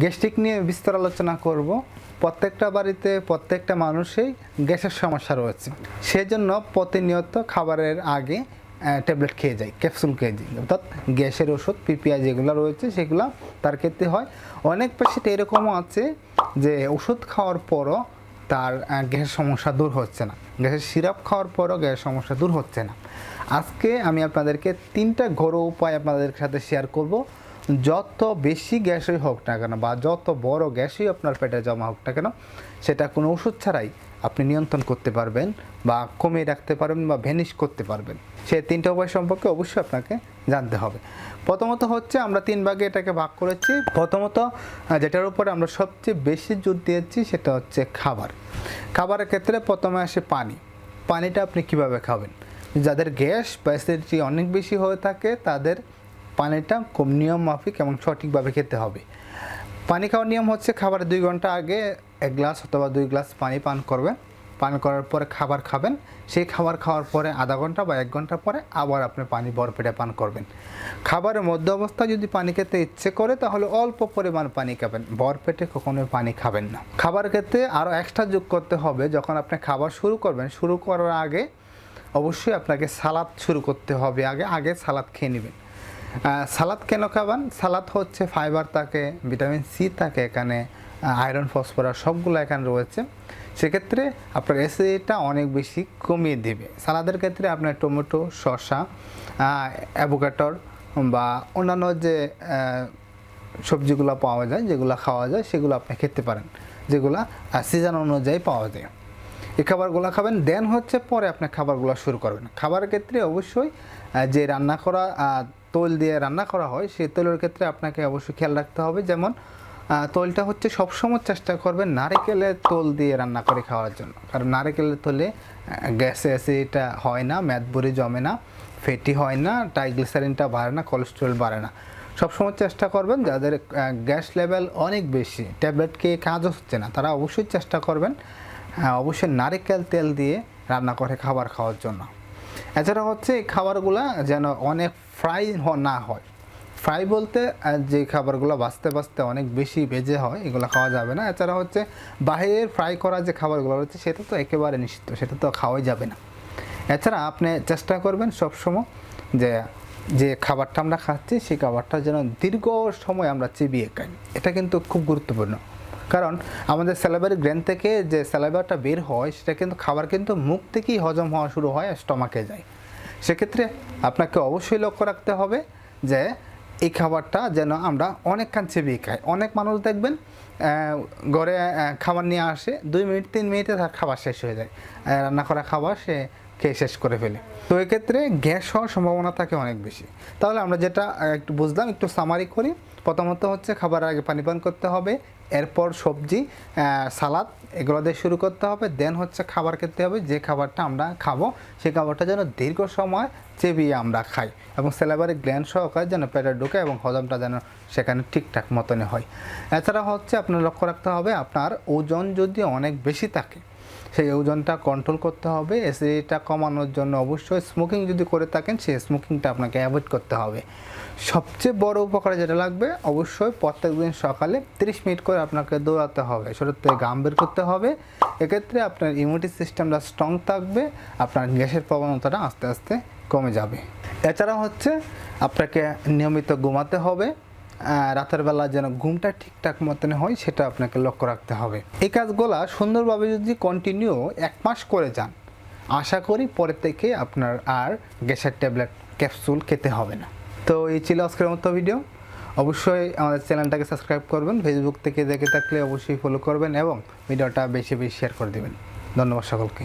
Gastric নিয়ে বিস্তর আলোচনা করব। প্রত্যেকটা বাড়িতে প্রত্যেকটা মানুষেই গ্যাসের সমস্যা রয়েছে। সেজন্য প্রতিনিয়ত খাবারের আগে ট্যাবলেট খেয়ে যায় ক্যাপসুল খেয়ে যায় অর্থাৎ গ্যাসের ওষুধ, পিপিআই যেগুলো রয়েছে, সেগুলো তার ক্ষেত্রে হয়। অনেক পেশেন্ট এরকমও আছে যে ওষুধ খাওয়ার পরও তার গ্যাসের সমস্যা দূর হচ্ছে না। গ্যাসের সিরাপ খাওয়ার পরও গ্যাসের সমস্যা দূর হচ্ছে না। আজকে আমি আপনাদেরকে তিনটা ঘরোয়া উপায় আপনাদের সাথে শেয়ার করব। যত বেশি গ্যাসই হোক না কেন বা যত বড় গ্যাসই আপনার পেটে জমা হোক না কেন, সেটা কোনো ওষুধ ছাড়াই আপনি নিয়ন্ত্রণ করতে পারবেন বা কমিয়ে রাখতে পারবেন বা ভ্যানিশ করতে পারবেন। সেই তিনটা উপায় সম্পর্কে অবশ্যই আপনাকে জানতে হবে। প্রথমত হচ্ছে আমরা তিন ভাগে এটাকে ভাগ করেছি। প্রথমত, যেটার উপরে আমরা সবচেয়ে বেশি জোর দিয়েছি সেটা হচ্ছে খাবার। খাবারের ক্ষেত্রে প্রথমে আসে পানি। পানিটা আপনি কীভাবে খাবেন? যাদের গ্যাস বা অনেক বেশি হয়ে থাকে, তাদের পানিটা খুব নিয়ম মাফিক এবং সঠিকভাবে খেতে হবে। পানি খাওয়ার নিয়ম হচ্ছে খাবার দুই ঘণ্টা আগে এক গ্লাস অথবা দুই গ্লাস পানি পান করবেন। পান করার পরে খাবার খাবেন। সেই খাবার খাওয়ার পরে আধা ঘণ্টা বা এক ঘণ্টা পরে আবার আপনি পানি বরপেটে পান করবেন। খাবারের মধ্য অবস্থায় যদি পানি খেতে ইচ্ছে করে তাহলে অল্প পরিমাণ পানি খাবেন। বরপেটে কখনোই পানি খাবেন না। খাবার ক্ষেত্রে আরও এক্সট্রা যোগ করতে হবে। যখন আপনি খাবার শুরু করবেন, শুরু করার আগে অবশ্যই আপনাকে সালাদ শুরু করতে হবে। আগে আগে সালাদ খেয়ে নেবেন। সালাদ কেন খাবেন? সালাদ হচ্ছে ফাইবার থাকে ভিটামিন সি থাকে এখানে আয়রন ফসফরাস সবগুলো এখানে রয়েছে। সেক্ষেত্রে আপনার অ্যাসিডিটিটা অনেক বেশি কমিয়ে দেবে। সালাদের ক্ষেত্রে আপনার টমেটো, শসা অ্যাভোকাটর বা অন্যান্য যে সবজিগুলো পাওয়া যায়, যেগুলো খাওয়া যায়, সেগুলো আপনি খেতে পারেন। যেগুলো সিজন অনুযায়ী পাওয়া যায়। এই খাবারগুলো খাবেন দেন হচ্ছে পরে আপনি খাবারগুলো শুরু করবেন। খাবারের ক্ষেত্রে অবশ্যই যে রান্না করা তৈল দিয়ে রান্না করা হয় সেই তৈলের ক্ষেত্রে আপনাকে অবশ্যই খেয়াল রাখতে হবে। যেমন তৈলটা হচ্ছে সবসময় চেষ্টা করবেন নারিকেলের তোল দিয়ে রান্না করে খাওয়ার জন্য। কারণ নারিকেলের তোলে গ্যাসে অ্যাসিডিটা হয় না ম্যাদবুরি জমে না ফেটি হয় না, ট্রাইগ্লিসারিনটা বাড়ে না, কোলেস্ট্রল বাড়ে না। সবসময় চেষ্টা করবেন যাদের গ্যাস লেভেল অনেক বেশি, ট্যাবলেট খেয়ে কাজ হচ্ছে না, তারা অবশ্যই চেষ্টা করবেন অবশ্যই নারিকেল তেল দিয়ে রান্না করে খাবার খাওয়ার জন্য। এছাড়া হচ্ছে খাবারগুলো যেন অনেক ফ্রাই না হয়। ফ্রাই বলতে যে খাবারগুলো বাঁচতে বাঁচতে অনেক বেশি ভেজে হয়, এগুলো খাওয়া যাবে না। এছাড়া হচ্ছে বাইরের ফ্রাই করা যে খাবারগুলো রয়েছে, সেটা তো একেবারে নিষিদ্ধ, সেটা তো খাওয়াই যাবে না। এছাড়া আপনি চেষ্টা করবেন সবসময় যে যে খাবারটা আমরা খাচ্ছি, সেই খাবারটা যেন দীর্ঘ সময় আমরা চিবিয়ে খাই। এটা কিন্তু খুব গুরুত্বপূর্ণ। কারণ আমাদের স্যালাবারি গ্রেন থেকে যে স্যালাবারটা বের হয়, সেটা কিন্তু খাবার কিন্তু মুখ থেকেই হজম হওয়া শুরু হয় স্টমাকে যায়। সেক্ষেত্রে আপনাকে অবশ্যই লক্ষ্য রাখতে হবে যে এই খাবারটা যেন আমরা অনেকক্ষণ চেপিয়ে খাই। অনেক মানুষ দেখবেন ঘরে খাবার নিয়ে আসে, দুই মিনিট, তিন মিনিটে তার খাবার শেষ হয়ে যায়। রান্না করা খাবার সে খেয়ে শেষ করে ফেলে। তো এক্ষেত্রে গ্যাস হওয়ার সম্ভাবনা থাকে অনেক বেশি। তাহলে আমরা যেটা একটু বুঝলাম, একটু সামারি করি। প্রথমত হচ্ছে খাবার আগে পানি পান করতে হবে। এরপর সবজি সালাদ, এগুলো দিয়ে শুরু করতে হবে। দেন হচ্ছে খাবার খেতে হবে। যে খাবারটা আমরা খাব সেই খাবারটা যেন দীর্ঘ সময় চেবিয়ে আমরা খাই এবং সেলাবারি গ্ল্যান সহকারে যেন পেটে ঢুকে এবং হজমটা যেন সেখানে ঠিকঠাক মতনে হয়। এছাড়া হচ্ছে আপনার লক্ষ্য রাখতে হবে, আপনার ওজন যদি অনেক বেশি থাকে সেই ওজনটা কন্ট্রোল করতে হবে অ্যাসিডিটিটা কমানোর জন্য অবশ্যই স্মোকিং যদি করে থাকেন, সেই স্মোকিংটা আপনাকে অ্যাভয়েড করতে হবে। সবচেয়ে বড় উপকারে যেটা লাগবে, অবশ্যই প্রত্যেক দিন সকালে 30 মিনিট করে আপনাকে দৌড়াতে হবে শরীর থেকে গাম বের করতে হবে। এক্ষেত্রে আপনার ইমিউনিটি সিস্টেমটা স্ট্রং থাকবে, আপনার গ্যাসের প্রবণতাটা আস্তে আস্তে কমে যাবে। এছাড়া হচ্ছে, আপনাকে নিয়মিত ঘুমাতে হবে রাতের বেলা যেন ঘুমটা ঠিকঠাক মতন হয়, সেটা আপনাকে লক্ষ্য রাখতে হবে। এই কাজগুলা সুন্দরভাবে যদি কন্টিনিউ এক মাস করে যান, আশা করি পরে থেকে আপনার আর গ্যাসের ট্যাবলেট ক্যাপসুল খেতে হবে না। তো এই ছিল আজকের মতো ভিডিও অবশ্যই আমাদের চ্যানেলটাকে সাবস্ক্রাইব করবেন ফেসবুক থেকে দেখে থাকলে অবশ্যই ফলো করবেন এবং ভিডিওটা বেশি বেশি শেয়ার করে দেবেন। ধন্যবাদ সকলকে।